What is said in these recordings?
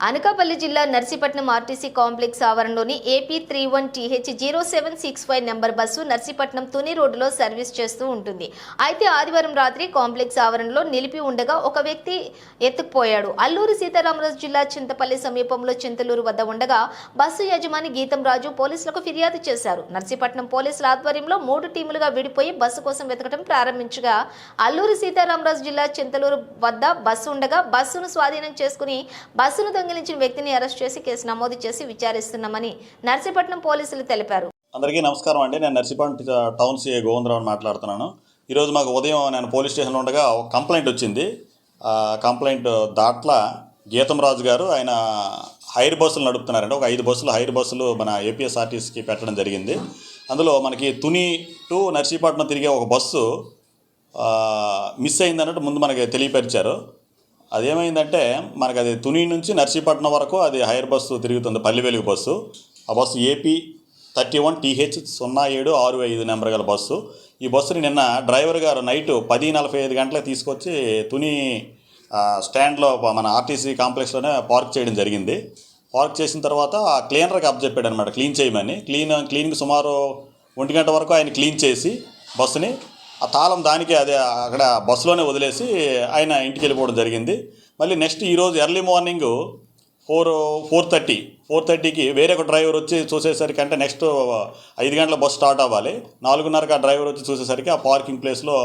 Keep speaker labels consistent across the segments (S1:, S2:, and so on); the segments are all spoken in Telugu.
S1: అనకాపల్లి జిల్లా Narsipatnam RTC complex ఆవరణలోని AP three one TH zero seven six five number bus Narsipatnam Tuni రోడ్డులో సర్వీస్ చేస్తూ ఉంటుంది. అయితే ఆదివారం రాత్రి కాంప్లెక్స్ ఆవరణలో నిలిపి ఉండగా ఒక వ్యక్తి ఎత్తుకుపోయాడు. అల్లూరు సీతారామరాజు జిల్లా చింతపల్లి సమీపంలో చింతలూరు వద్ద ఉండగా బస్సు యజమాని గీతం రాజు పోలీసులకు ఫిర్యాదు చేశారు. నర్సీపట్నం పోలీసుల ఆధ్వర్యంలో మూడు టీములుగా విడిపోయి బస్సు కోసం వెతకడం ప్రారంభించగా అల్లూరు సీతారామరాజు జిల్లా చింతలూరు వద్ద బస్సు ఉండగా బస్సును స్వాధీనం చేసుకుని బస్సును దొంగిలించిన వ్యక్తిని అరెస్ట్ చేసి కేసు నమోదు చేసి విచారిస్తున్నామని నర్సీపట్నం పోలీసులు తెలిపారు.
S2: అందరికీ నమస్కారం అండి. నేను నర్సీపట్నం టౌన్ సిఏ గోవిందరావు మాట్లాడుతున్నాను. ఈరోజు మాకు ఉదయం నేను పోలీస్ స్టేషన్లో ఉండగా ఒక కంప్లైంట్ వచ్చింది. కంప్లైంట్ దాట్ల గీతం రాజు గారు ఆయన హైర్ బస్సులు నడుపుతున్నారండి. ఒక ఐదు బస్సులు హైర్ బస్సులు మన ఏపీఎస్ఆర్టీసీకి పెట్టడం జరిగింది. అందులో మనకి తుని టు నర్సీపట్నం తిరిగే ఒక బస్సు మిస్ అయిందన్నట్టు ముందు మనకి తెలియపరిచారు. అదేమైందంటే మనకు అది తుని నుంచి నర్సీపట్నం వరకు అది హైర్ బస్సు తిరుగుతుంది పల్లివెలుగు బస్సు. ఆ bus AP thirty one TH సున్నా ఏడు ఆరు ఐదు నెంబర్ గల బస్సు. ఈ బస్సుని నిన్న డ్రైవర్ గారు నైట్ పది నలభై ఐదు గంటలకు తీసుకొచ్చి తుని స్టాండ్లో మన ఆర్టీసీ కాంప్లెక్స్లోనే పార్క్ చేయడం జరిగింది. పార్క్ చేసిన తర్వాత ఆ క్లీనర్కి అప్ చెప్పాడు అనమాట క్లీన్ చేయమని. క్లీన్ క్లీన్కి సుమారు ఒంటి గంట వరకు ఆయన క్లీన్ చేసి బస్సుని ఆ తాళం దానికి అదే అక్కడ బస్సులోనే వదిలేసి ఆయన ఇంటికి వెళ్ళిపోవడం జరిగింది. మళ్ళీ నెక్స్ట్ ఈరోజు early morning four four thirty four థర్టీకి వేరే ఒక డ్రైవర్ వచ్చి చూసేసరికి అంటే నెక్స్ట్ ఐదు గంటల బస్సు స్టార్ట్ అవ్వాలి. నాలుగున్నరకి ఆ డ్రైవర్ వచ్చి చూసేసరికి ఆ పార్కింగ్ ప్లేస్లో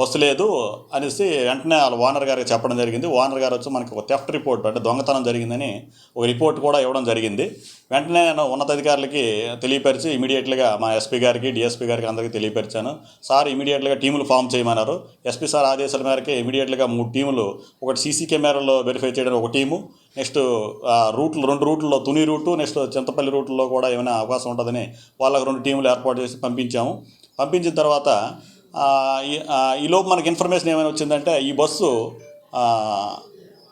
S2: బస్సు లేదు అనేసి వెంటనే వాళ్ళ ఓనర్ గారికి చెప్పడం జరిగింది. ఓనర్ గారు వచ్చి మనకి ఒక థెఫ్ట్ రిపోర్ట్ అంటే దొంగతనం జరిగిందని ఒక రిపోర్ట్ కూడా ఇవ్వడం జరిగింది. వెంటనే నేను ఉన్నతాధికారులకి తెలియపరిచి ఇమీడియట్గా మా ఎస్పీ గారికి డిఎస్పీ గారికి అందరికీ తెలియపరిచాను. సార్ ఇమీడియట్గా టీములు ఫామ్ చేయమన్నారు. ఎస్పీ సార్ ఆదేశాల మేరకు ఇమీడియట్గా మూడు టీములు ఒకటి సీసీ కెమెరాలో వెరిఫై చేయడానికి ఒక టీము నెక్స్ట్ రూట్లు రెండు రూట్లలో తుని రూటు నెక్స్ట్ చింతపల్లి రూట్లో కూడా ఏమైనా అవకాశం ఉంటుందని వాళ్ళకు రెండు టీములు ఏర్పాటు చేసి పంపించాము. పంపించిన తర్వాత ఈలోపు మనకి ఇన్ఫర్మేషన్ ఏమైనా వచ్చిందంటే ఈ బస్సు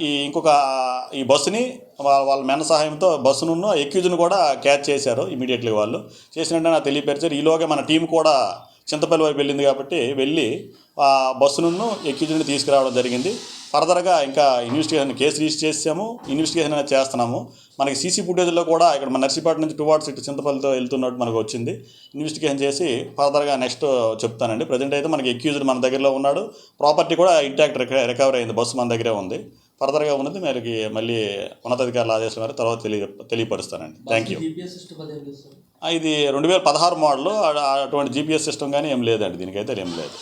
S2: ఈ ఇంకొక ఈ బస్సుని వాళ్ళ వాళ్ళ మెన సహాయంతో బస్సును ఎక్యూజ్ను కూడా క్యాచ్ చేశారు ఇమీడియట్లీ వాళ్ళు. చేసినట్టు నాకు తెలియపరిచారు. ఈలోగా మన టీం కూడా చింతపల్లి వైపు వెళ్ళింది కాబట్టి వెళ్ళి ఆ బస్సును ఎక్యూజ్ని తీసుకురావడం జరిగింది. ఫర్దర్గా ఇంకా ఇన్వెస్టిగేషన్ కేసు రిజిస్టర్ చేసాము. ఇన్వెస్టిగేషన్ అనేది చేస్తున్నాము. మనకి సీసీ ఫుటేజ్లో కూడా ఇక్కడ మన నర్సీపేట నుంచి టువార్డ్స్ ఇటు చింతపల్లితో వెళ్తున్నట్టు మనకు వచ్చింది. ఇన్వెస్టిగేషన్ చేసి ఫర్దర్గా నెక్స్ట్ చెప్తానండి. ప్రజెంట్ అయితే మనకి ఎక్యూజ్డ్ మన దగ్గరలో ఉన్నాడు. ప్రాపర్టీ కూడా ఇంటాక్ట్ రికవరీ అయింది. బస్సు మన దగ్గరే ఉంది. ఫర్దర్గా ఉన్నది మనకి మళ్ళీ ఉన్నతాధికారుల ఆదేశం మేరకు తర్వాత తెలియ తెలియపరుస్తానండి. థ్యాంక్ యూ ఇది రెండు వేల పదహారు మోడల్ అటువంటి జీపీఎస్ సిస్టమ్ కానీ ఏం లేదండి దీనికైతే ఏం లేదు.